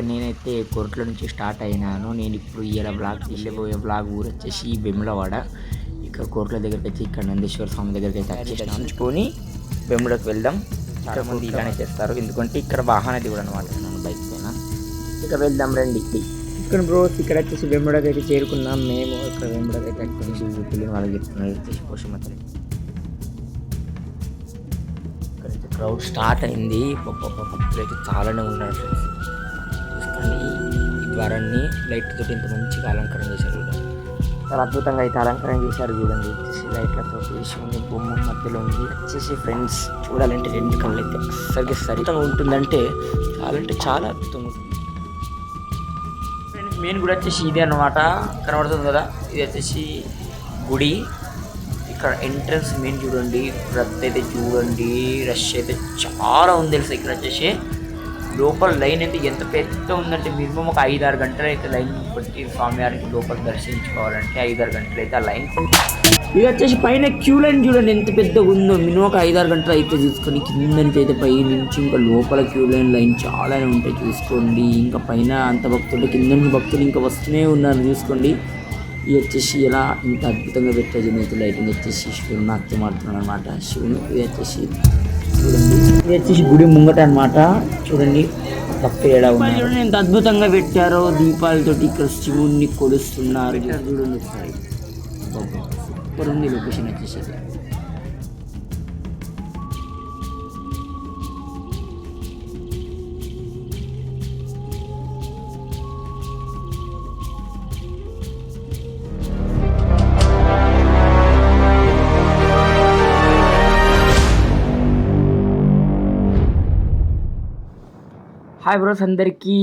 ఇక్కడ నేనైతే కోర్టులో నుంచి స్టార్ట్ అయినాను. నేను ఇప్పుడు ఇలా బ్లాగ్ వెళ్ళిపోయే బ్లాగ్ ఊరు వచ్చేసి బెమ్లవాడ ఇక్కడ కోర్టుల దగ్గరికి వచ్చి ఇక్కడ నందీశ్వర స్వామి దగ్గరికి అయితే వచ్చేసి ఉంచుకొని బెమ్లకి వెళ్దాం. చాలా మంది ఇలానే చేస్తారు. ఎందుకంటే ఇక్కడ వాహన దేవుడు అనమాట బైక్ పైన ఇక వెళ్దాం రండి ఇక్కడ బ్రోస్ ఇక్కడ వచ్చేసి వెంబడకి అయితే చేరుకున్నాం. మేము ఇక్కడ వెంబడకి అయితే వచ్చేసి తెలియని వాళ్ళకి చెప్తున్నాం. ఇది వచ్చేసి పోషమతలి. ఇక్కడైతే క్రౌడ్ స్టార్ట్ అయింది. అయితే చాలానే ఉన్నారు ఫ్రెండ్స్ ఈ ద్వారాన్ని లైట్ తోటి ఇంత మంచిగా అలంకరణ చేశారు చూడండి. చాలా అద్భుతంగా అయితే అలంకరణ చేశారు చూడండి. వచ్చేసి లైట్లతో శివుని బొమ్మ మధ్యలో ఉంది. వచ్చేసి ఫ్రెండ్స్ చూడాలంటే రెండు కళ్ళు అయితే అస్సలు సరితంగా ఉంటుందంటే చాలా అంటే చాలా అద్భుతంగా ఉంటుంది. ఫ్రెండ్స్ మెయిన్ గుడి వచ్చేసి ఇదే అన్నమాట. కనబడుతుంది కదా? ఇది వచ్చేసి గుడి. ఇక్కడ ఎంట్రన్స్ మెయిన్ చూడండి. రద్దు అయితే చూడండి. రష్ అయితే చాలా ఉంది తెలుసు ఇక్కడ వచ్చేసి? లోపల లైన్ అయితే ఎంత పెద్ద ఉందంటే మినిమం ఒక ఐదు ఆరు గంటలు అయితే లైన్ పెట్టి స్వామివారికి లోపల దర్శించుకోవాలంటే ఐదు ఆరు గంటలు అయితే ఆ లైన్ ఇది వచ్చేసి పైన క్యూ లైన్ చూడండి ఎంత పెద్దగా ఉందో. మినిమం ఒక ఐదు ఆరు గంటలు అయితే చూసుకొని కింద నుంచి అయితే పై నుంచి ఇంకా లోపల క్యూ లైన్ లైన్ చాలానే ఉంటాయి చూసుకోండి. ఇంకా పైన అంత భక్తులు కింద నుంచి భక్తులు ఇంకా వస్తూనే ఉన్నారు చూసుకోండి. ఇది వచ్చేసి ఇలా ఇంత అద్భుతంగా పెట్టారు అయితే లైటింగ్ వచ్చేసి శివుడు నాట్యం ఆడుతున్నాడు అనమాట శివుని ఇది వచ్చేసి ఇది వచ్చేసి గుడి ముంగట అన్నమాట. చూడండి భక్తులు ఎలా ఉన్నారు. చూడండి ఎంత అద్భుతంగా పెట్టారో దీపాలతోటి ఇక్కడ శివుణ్ణి కొలుస్తున్నారు. చూడండి ఒకసారి. ఉంది లొకేషన్ వచ్చేసి హాయ్ బ్రోస్ అందరికీ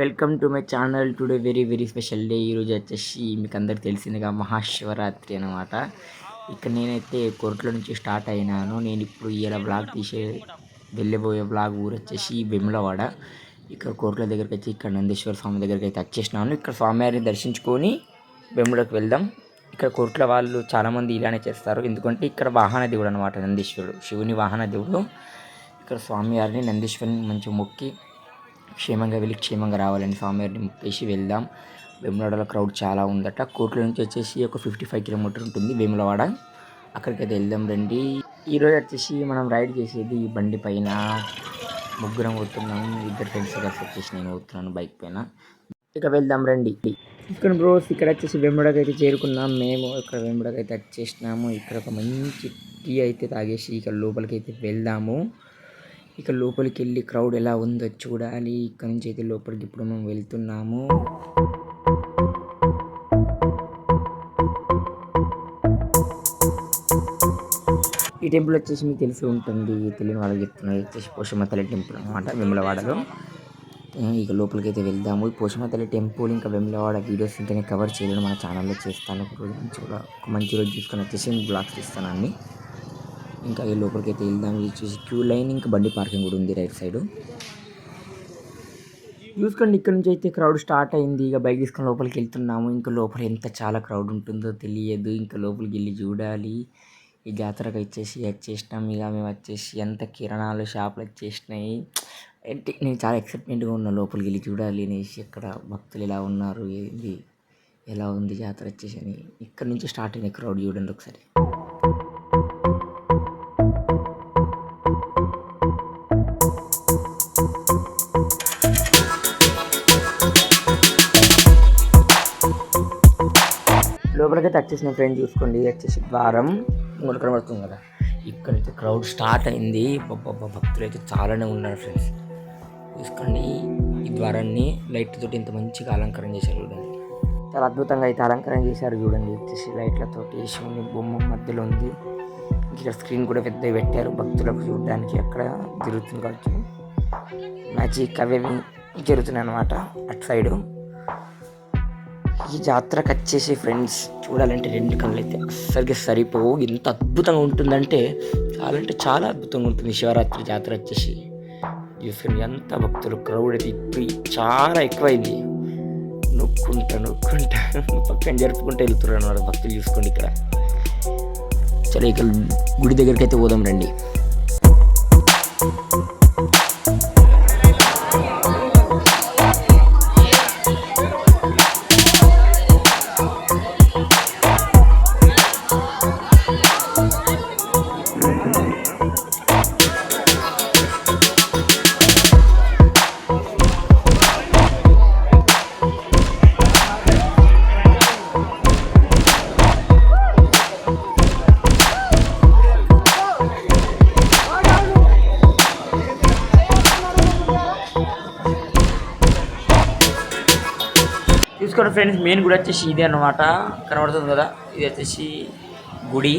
welcome to my channel today very very special day ఈరోజు వచ్చేసి మీకు అందరికి తెలిసిందిగా మహాశివరాత్రి అనమాట ఇక్కడ నేనైతే కోర్టులో నుంచి స్టార్ట్ అయినాను. నేను ఇప్పుడు ఇలా బ్లాగ్ తీసే వెళ్ళిపోయే బ్లాగ్ ఊరు వచ్చేసి వెములవాడ ఇక్కడ కోర్టుల దగ్గరికి వచ్చి ఇక్కడ నందీశ్వర స్వామి దగ్గరికి అయితే వచ్చేసినాను. ఇక్కడ స్వామివారిని దర్శించుకొని వెములకు వెళ్దాం. ఇక్కడ కోర్టుల వాళ్ళు చాలామంది ఇలానే చేస్తారు. ఎందుకంటే ఇక్కడ వాహన దేవుడు అనమాట నందీశ్వరుడు. శివుని వాహన దేవుడు. ఇక్కడ స్వామివారిని నందీశ్వరిని మంచి మొక్కి క్షేమంగా వెళ్ళి క్షేమంగా రావాలని స్వామివారిని ముక్కేసి వెళ్దాం. వేములవాడలో క్రౌడ్ చాలా ఉందట. కోట్ల నుంచి వచ్చేసి ఒక ఫిఫ్టీ ఫైవ్ కిలోమీటర్ ఉంటుంది వేములవాడ. అక్కడికి అయితే వెళ్దాం రండి. ఈరోజు వచ్చేసి మనం రైడ్ చేసేది ఈ బండి పైన. ముగ్గురం పోతున్నాము. ఇద్దరు ఫ్రెండ్స్ కలిసి వచ్చేసి నేను పోతున్నాను బైక్ పైన. ఇక వెళ్దాం రండి. ఇక్కడ బ్రోస్ ఇక్కడ వచ్చేసి వెంబడకి అయితే చేరుకున్నాం. మేము ఇక్కడ వెంబడకి అయితే వచ్చేసినాము. ఇక్కడ ఒక మంచి టీ అయితే తాగేసి ఇక్కడ లోపలికి అయితే వెళ్దాము. ఇక లోపలికి వెళ్ళి క్రౌడ్ ఎలా ఉందో చూడాలి. ఇక్కడ నుంచి అయితే లోపలికి ఇప్పుడు మేము వెళ్తున్నాము. ఈ టెంపుల్ వచ్చేసి మీకు తెలిసి ఉంటుంది. తెలియని వాళ్ళకి చెప్తున్నారు వచ్చేసి పోషమ్మ తల్లి టెంపుల్ అనమాట వెములవాడలో. ఇక లోపలికి అయితే వెళ్దాము. ఈ పోషమ్మ తల్లి టెంపుల్ ఇంకా వెములవాడ వీడియోస్ ఇంకనే కవర్ చేయడం మన ఛానల్లో చేస్తాను. ఒక రోజు మంచి కూడా ఒక మంచి రోజు చూసుకొని వచ్చేసి బ్లాగ్స్ ఇస్తాను అన్నీ. ఇంకా ఈ లోపలికి అయితే వెళ్దాం. ఇది చూసి క్యూ లైన్ ఇంకా బండి పార్కింగ్ కూడా ఉంది రైట్ సైడ్. చూసుకోండి ఇక్కడ నుంచి అయితే క్రౌడ్ స్టార్ట్ అయింది. ఇక బైక్ తీసుకొని లోపలికి వెళ్తున్నాము. ఇంకా లోపల ఎంత చాలా క్రౌడ్ ఉంటుందో తెలియదు. ఇంకా లోపలికి వెళ్ళి చూడాలి. ఈ జాతరకు వచ్చేసి వచ్చేసినాం. ఇక మేము వచ్చేసి ఎంత కిరణాలు షాపులు వచ్చేసినాయి. అంటే నేను చాలా ఎక్సైట్మెంట్గా ఉన్నా లోపలికి వెళ్ళి చూడాలి అనేసి. అక్కడ భక్తులు ఎలా ఉన్నారు? ఏంది? ఎలా ఉంది జాతర వచ్చేసి అని. ఇక్కడ నుంచి స్టార్ట్ అయింది క్రౌడ్ చూడండి ఒకసారి. లోపలికైతే వచ్చేసిన ఫ్రెండ్ చూసుకోండి. ఇది వచ్చేసి ద్వారం ఇంకోటి కనబడుతుంది కదా. ఇక్కడైతే క్రౌడ్ స్టార్ట్ అయింది. భక్తులు అయితే చాలానే ఉన్నారు ఫ్రెండ్స్ చూసుకోండి ఈ ద్వారాన్ని. లైట్ తోటి ఇంత మంచిగా అలంకరణ చేశారు చూడండి. చాలా అద్భుతంగా అయితే అలంకరణ చేశారు చూడండి. వచ్చేసి లైట్లతోటి శివుని బొమ్మ మధ్యలో ఉంది. ఇక్కడ స్క్రీన్ కూడా పెద్దగా పెట్టారు భక్తులకు చూడడానికి. అక్కడ జరుగుతుంది కావచ్చు. మ్యాజిక్ అవేవి జరుగుతున్నాయి అనమాట అటు సైడు ఈ జాతరకు వచ్చేసి ఫ్రెండ్స్ చూడాలంటే రెండు కళ్ళు అయితే అస్సలుగా సరిపోవు. ఎంత అద్భుతంగా ఉంటుందంటే చాలా అంటే చాలా అద్భుతంగా ఉంటుంది శివరాత్రి జాతర వచ్చేసి. చూసుకుని ఎంత భక్తులు క్రౌడ్ అయితే ఇప్పుడు చాలా ఎక్కువైంది. నొక్కుంటా నొక్కుంటా పక్కన జరుపుకుంటూ వెళ్తున్నారు అన్నమాట భక్తులు చూసుకోండి ఇక్కడ. సరే ఇక్కడ గుడి దగ్గరికి అయితే పోదాం రండి. ఇక్కడ ఫ్రెండ్స్ మెయిన్ గుడి వచ్చేసి ఇదే అనమాట కనబడుతుంది కదా? ఇది వచ్చేసి గుడి.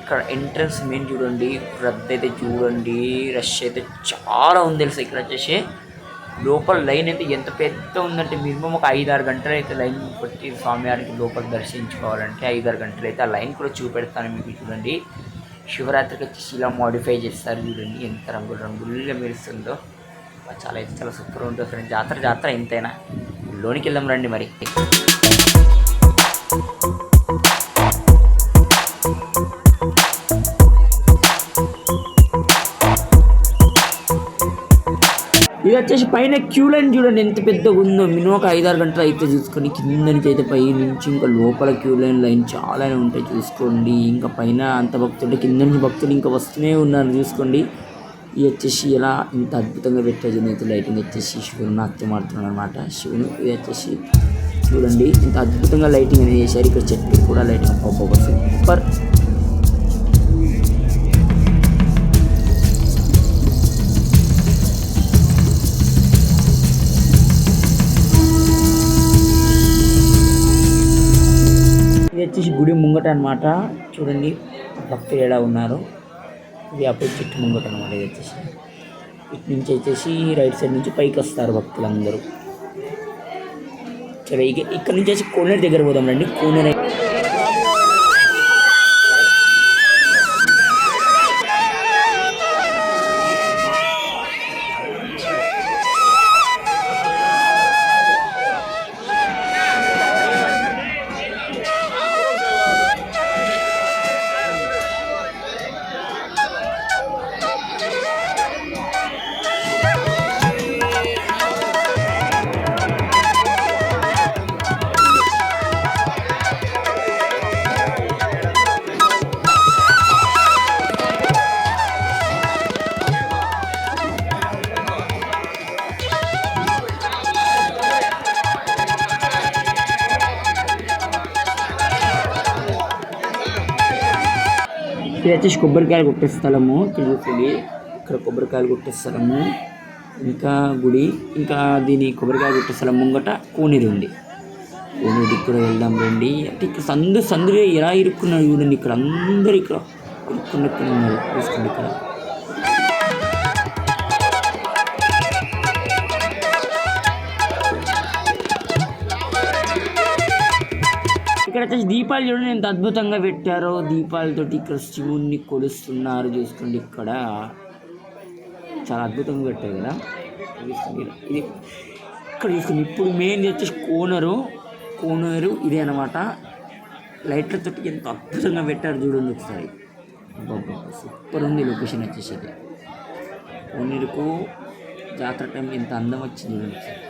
ఇక్కడ ఎంట్రన్స్ మెయిన్ చూడండి. రద్దు అయితే చూడండి. రష్ అయితే చాలా ఉంది తెలుసా ఇక్కడ వచ్చేసి. లోపల లైన్ అయితే ఎంత పెద్ద ఉందంటే మినిమం ఒక ఐదు ఆరు గంటలు అయితే లైన్ పెట్టి స్వామివారికి లోపల దర్శించుకోవాలంటే ఐదు ఆరు గంటలు అయితే ఆ లైన్ కూడా చూపెడతాను మీకు చూడండి. శివరాత్రికి వచ్చేసి ఇలా మోడిఫై చేస్తారు చూడండి. ఎంత రంగులు రంగులుగా మెరుస్తుందో. చాలా అయితే చాలా సూపర్ ఉంటుంది ఫ్రెండ్స్ జాతర జాతర ఎంతైనా. లోనికి వెళ్దాం రండి మరి. ఇది వచ్చేసి పైన క్యూ లైన్ చూడండి ఎంత పెద్దగా ఉందో. మినిమం ఒక ఐదారు గంటలు అయితే చూసుకొని కింద నుంచి అయితే పై నుంచి ఇంకా లోపల క్యూ లైన్ లైన్ చాలానే ఉంటాయి చూసుకోండి. ఇంకా పైన అంత భక్తులు కింద నుంచి భక్తులు ఇంకా వస్తూనే ఉన్నారు చూసుకోండి. ఇది వచ్చేసి ఇలా ఇంత అద్భుతంగా పెట్టారు చూడండి లైటింగ్ వచ్చేసి శివుని నాట్యం ఆడుతున్నాడు అనమాట శివుని ఇది వచ్చేసి చూడండి ఇంత అద్భుతంగా లైటింగ్ అనేది చేశారు ఇక్కడ చెట్లు కూడా లైటింగ్ ఒక్కొక్క సూపర్ ఇది వచ్చేసి గుడి ముంగట అనమాట చూడండి భక్తులు ఎలా ఉన్నారు ఇది అపోజిట్ ముంగట అనమాట ఇది వచ్చేసి. ఇటు నుంచి వచ్చేసి రైట్ సైడ్ నుంచి పైకి వస్తారు భక్తులందరూ. సరే ఇక ఇక్కడ నుంచి వచ్చి కోనేరు దగ్గర పోదాం రండి. కోనేరు ఇది వచ్చేసి కొబ్బరికాయలు కొట్టే స్థలము తిరుగుతుంది ఇక్కడ కొబ్బరికాయలు కొట్టే స్థలము ఇంకా గుడి ఇంకా దీని కొబ్బరికాయ కొట్టే స్థలం ముంగట కోనేరు ఉంది. కోనేరుకి ఇక్కడ వెళ్దాం రండి. అంటే ఇక్కడ సందు సందుగా ఎలా ఇరుక్కున్నారు చూడండి. ఇక్కడ అందరు ఇక్కడ ఇరుక్కున్నట్టున్నారు చూసుకోండి ఇక్కడ. ఇక్కడ వచ్చేసి దీపాలు చూడండి ఎంత అద్భుతంగా పెట్టారో. దీపాలతోటి ఇక్కడ శివుణ్ణి కొలుస్తున్నారు చూసుకోండి ఇక్కడ. చాలా అద్భుతంగా పెట్టారు కదా. ఇది ఇక్కడ చూసుకోండి. ఇప్పుడు మెయిన్ వచ్చేసి కోనరు కోనరు ఇదే అనమాట లైట్లతో ఎంత అద్భుతంగా పెట్టారు చూడండి ఒకసారి. సూపర్ ఉంది లొకేషన్ వచ్చేసి కోనేరుకు జాతర టైం ఎంత అందం వచ్చింది చూడండి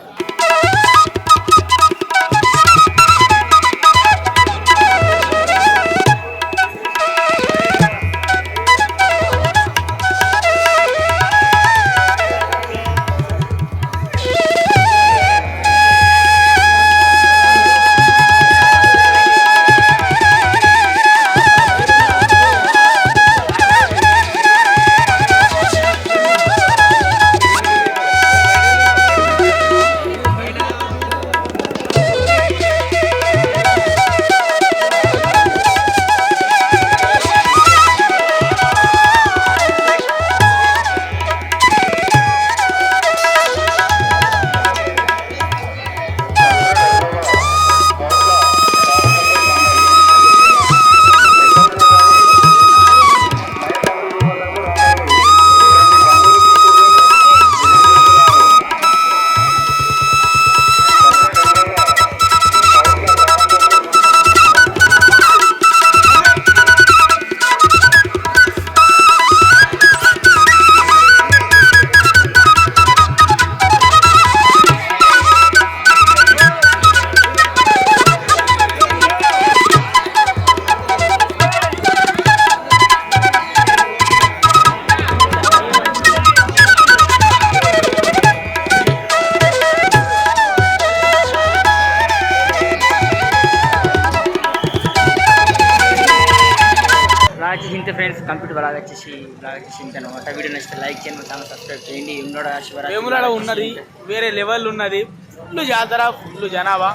ఫ్రెండ్స్ కంప్యూటర్ బ్లాగ్ వచ్చేసి బ్లాగ్ వచ్చేసి అనమాట వీడియో నచ్చితే లైక్ చేయండి ఛానల్ సబ్స్క్రైబ్ చేయండి. ఎన్నోడ శివరాత్రి వేములాడ ఉన్నది వేరే లెవెల్ ఉన్నది. ఫుల్ జాతర ఫుల్ జనాభా.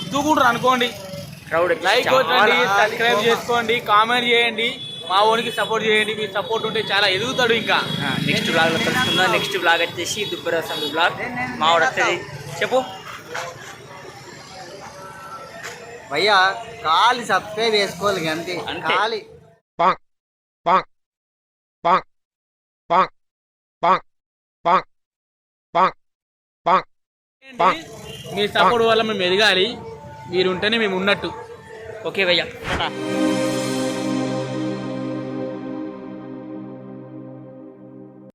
ఉద్దుకుంటారు అనుకోండి. క్రౌడ్ లైక్ కొట్టండి సబ్స్క్రైబ్ చేసుకోండి కామెంట్ చేయండి. మా ఓనికి సపోర్ట్ చేయండి మీ సపోర్ట్ ఉంటే చాలా ఎదుగుతాడు ఇంకా. నెక్స్ట్ బ్లాగ్లో కలుసుకుందాం. నెక్స్ట్ బ్లాగ్ వచ్చేసి దుబ్బర సందు బ్లాగ్ మావాడు వస్తుంది. చెప్పు. భయ్యా కాలి సబ్స్క్రైబ్ చేసుకోవాలి అంతే. అంతే. కాలి మీ సపోర్ట్ వల్ల మేము ఎదగాలి. మీరు ఉంటేనే మేము ఉన్నట్టు. ఓకే భయ్యా.